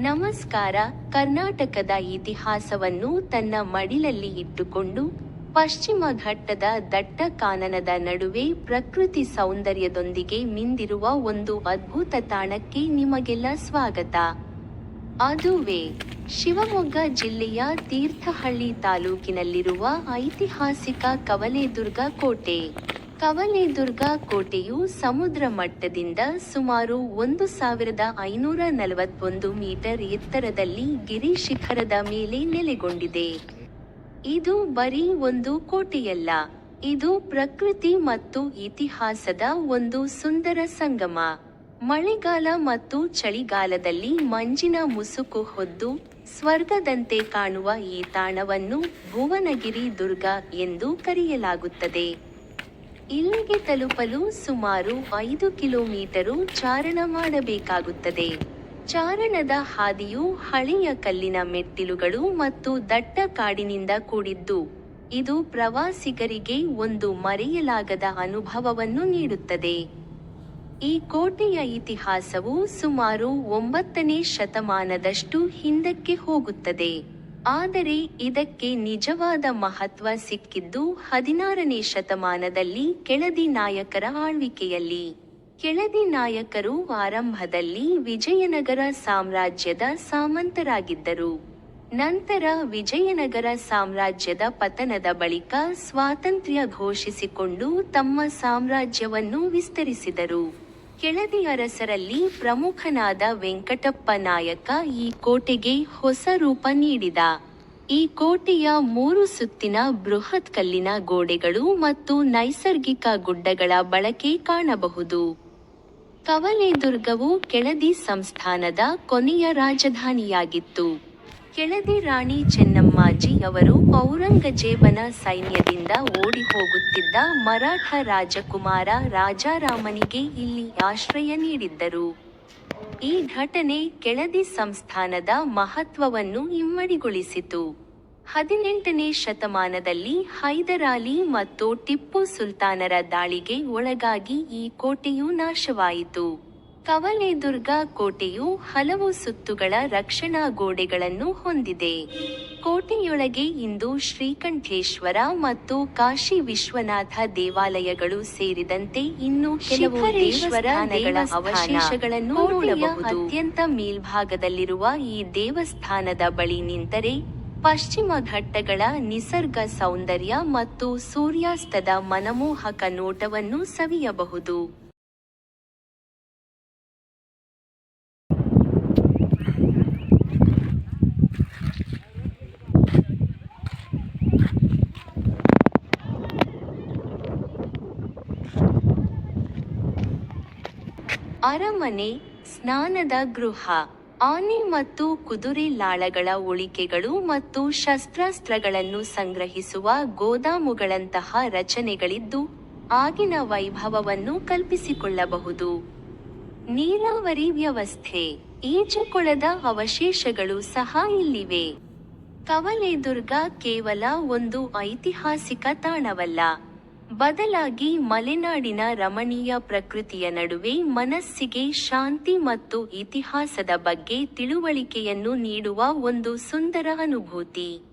ನಮಸ್ಕಾರ. ಕರ್ನಾಟಕದ ಇತಿಹಾಸವನ್ನು ತನ್ನ ಮಡಿಲಲ್ಲಿ ಇಟ್ಟುಕೊಂಡು ಪಶ್ಚಿಮ ಘಟ್ಟದ ದಟ್ಟ ಕಾನನದ ನಡುವೆ ಪ್ರಕೃತಿ ಸೌಂದರ್ಯದೊಂದಿಗೆ ಮಿಂದಿರುವ ಒಂದು ಅದ್ಭುತ ತಾಣಕ್ಕೆ ನಿಮಗೆಲ್ಲ ಸ್ವಾಗತ. ಅದುವೇ ಶಿವಮೊಗ್ಗ ಜಿಲ್ಲೆಯ ತೀರ್ಥಹಳ್ಳಿ ತಾಲೂಕಿನಲ್ಲಿರುವ ಐತಿಹಾಸಿಕ ಕವಲೇದುರ್ಗ ಕೋಟೆ. ಕವಲೇದುರ್ಗ ಕೋಟೆಯು ಸಮುದ್ರ ಮಟ್ಟದಿಂದ ಸುಮಾರು ಒಂದು ಸಾವಿರದ ಐನೂರ ನಲವತ್ತೊಂದು ಮೀಟರ್ ಎತ್ತರದಲ್ಲಿ ಗಿರಿ ಶಿಖರದ ಮೇಲೆ ನೆಲೆಗೊಂಡಿದೆ. ಇದು ಬರೀ ಒಂದು ಕೋಟೆಯಲ್ಲ, ಇದು ಪ್ರಕೃತಿ ಮತ್ತು ಇತಿಹಾಸದ ಒಂದು ಸುಂದರ ಸಂಗಮ. ಮಳೆಗಾಲ ಮತ್ತು ಚಳಿಗಾಲದಲ್ಲಿ ಮಂಜಿನ ಮುಸುಕು ಹೊದ್ದು ಸ್ವರ್ಗದಂತೆ ಕಾಣುವ ಈ ತಾಣವನ್ನು ಭುವನಗಿರಿ ದುರ್ಗ ಎಂದು ಕರೆಯಲಾಗುತ್ತದೆ. ಇಲ್ಲಿಗೆ ತಲುಪಲು ಸುಮಾರು ಐದು ಕಿಲೋಮೀಟರು ಚಾರಣ ಮಾಡಬೇಕಾಗುತ್ತದೆ. ಚಾರಣದ ಹಾದಿಯು ಹಳೆಯ ಕಲ್ಲಿನ ಮೆಟ್ಟಿಲುಗಳು ಮತ್ತು ದಟ್ಟ ಕಾಡಿನಿಂದ ಕೂಡಿದ್ದು, ಇದು ಪ್ರವಾಸಿಗರಿಗೆ ಒಂದು ಮರೆಯಲಾಗದ ಅನುಭವವನ್ನು ನೀಡುತ್ತದೆ. ಈ ಕೋಟೆಯ ಇತಿಹಾಸವು ಸುಮಾರು ಒಂಬತ್ತನೇ ಶತಮಾನದಷ್ಟು ಹಿಂದಕ್ಕೆ ಹೋಗುತ್ತದೆ. ಆದರೆ ಇದಕ್ಕೆ ನಿಜವಾದ ಮಹತ್ವ ಸಿಕ್ಕಿದ್ದು ಹದಿನಾರನೇ ಶತಮಾನದಲ್ಲಿ ಕೆಳದಿ ನಾಯಕರ ಆಳ್ವಿಕೆಯಲ್ಲಿ. ಕೆಳದಿ ನಾಯಕರು ಆರಂಭದಲ್ಲಿ ವಿಜಯನಗರ ಸಾಮ್ರಾಜ್ಯದ ಸಾಮಂತರಾಗಿದ್ದರು. ನಂತರ ವಿಜಯನಗರ ಸಾಮ್ರಾಜ್ಯದ ಪತನದ ಬಳಿಕ ಸ್ವಾತಂತ್ರ್ಯ ಘೋಷಿಸಿಕೊಂಡು ತಮ್ಮ ಸಾಮ್ರಾಜ್ಯವನ್ನು ವಿಸ್ತರಿಸಿದರು. ಕೆಳದಿ ಅರಸರಲ್ಲಿ ಪ್ರಮುಖನಾದ ವೆಂಕಟಪ್ಪ ನಾಯಕ ಈ ಕೋಟೆಗೆ ಹೊಸ ರೂಪ ನೀಡಿದ. ಈ ಕೋಟೆಯ ಮೂರು ಸುತ್ತಿನ ಬೃಹತ್ ಕಲ್ಲಿನ ಗೋಡೆಗಳು ಮತ್ತು ನೈಸರ್ಗಿಕ ಗುಡ್ಡಗಳ ಬಳಕೆ ಕಾಣಬಹುದು. ಕವಲೇದುರ್ಗವು ಕೆಳದಿ ಸಂಸ್ಥಾನದ ಕೊನೆಯ ರಾಜಧಾನಿಯಾಗಿತ್ತು. ಕೆಳದಿ ರಾಣಿ ಚೆನ್ನಮ್ಮಾಜಿ ಅವರು ಔರಂಗಜೇಬನ ಸೈನ್ಯದಿಂದ ಓಡಿ ಹೋಗುತ್ತಿದ್ದ ಮರಾಠ ರಾಜಕುಮಾರ ರಾಜಾರಾಮನಿಗೆ ಇಲ್ಲಿ ಆಶ್ರಯ ನೀಡಿದ್ದರು. ಈ ಘಟನೆ ಕೆಳದಿ ಸಂಸ್ಥಾನದ ಮಹತ್ವವನ್ನು ಇಮ್ಮಡಿಗೊಳಿಸಿತು. ಹದಿನೆಂಟನೇ ಶತಮಾನದಲ್ಲಿ ಹೈದರಾಲಿ ಮತ್ತು ಟಿಪ್ಪು ಸುಲ್ತಾನರ ದಾಳಿಗೆ ಒಳಗಾಗಿ ಈ ಕೋಟೆಯು ನಾಶವಾಯಿತು. ಕವಲೇದುರ್ಗ ಕೋಟೆಯು ಹಲವು ಸುತ್ತುಗಳ ರಕ್ಷಣಾ ಗೋಡೆಗಳನ್ನು ಹೊಂದಿದೆ. ಕೋಟೆಯೊಳಗೆ ಇಂದು ಶ್ರೀಕಂಠೇಶ್ವರ ಮತ್ತು ಕಾಶಿ ವಿಶ್ವನಾಥ ದೇವಾಲಯಗಳು ಸೇರಿದಂತೆ ಇನ್ನು ಕೆಲವು ದೇವಸ್ಥಾನಗಳ ಅವಶೇಷಗಳನ್ನು ನೋಡಬಹುದು. ಅತ್ಯಂತ ಮೇಲ್ಭಾಗದಲ್ಲಿರುವ ಈ ದೇವಸ್ಥಾನದ ಬಳಿ ನಿಂತರೆ ಪಶ್ಚಿಮ ಘಟ್ಟಗಳ ನಿಸರ್ಗ ಸೌಂದರ್ಯ ಮತ್ತು ಸೂರ್ಯಾಸ್ತದ ಮನಮೋಹಕ ನೋಟವನ್ನು ಸವಿಯಬಹುದು. ಅರಮನೆ ಸ್ನಾನದ ಗೃಹ. ಆನೆ ಮತ್ತು ಕುದುರೆ ಲಾಳಗಳ ಉಳಿಕೆಗಳು ಮತ್ತು ಶಸ್ತ್ರಾಸ್ತ್ರಗಳನ್ನು ಸಂಗ್ರಹಿಸುವ ಗೋದಾಮುಗಳಂತಹ ರಚನೆಗಳಿದ್ದು ಆಗಿನ ವೈಭವವನ್ನು ಕಲ್ಪಿಸಿಕೊಳ್ಳಬಹುದು. ನೀರಾವರಿ ವ್ಯವಸ್ಥೆ. ಈಜುಕೊಳದ ಅವಶೇಷಗಳು ಸಹ ಇಲ್ಲಿವೆ. ಕವಲೇದುರ್ಗ ಕೇವಲ ಒಂದು ಐತಿಹಾಸಿಕ ತಾಣವಲ್ಲ. ಬದಲಾಗಿ ಮಲೆನಾಡಿನ ರಮಣೀಯ ಪ್ರಕೃತಿಯ ನಡುವೆ ಮನಸ್ಸಿಗೆ ಶಾಂತಿ ಮತ್ತು ಇತಿಹಾಸದ ಬಗ್ಗೆ ತಿಳುವಳಿಕೆಯನ್ನು ನೀಡುವ ಒಂದು ಸುಂದರ ಅನುಭೂತಿ.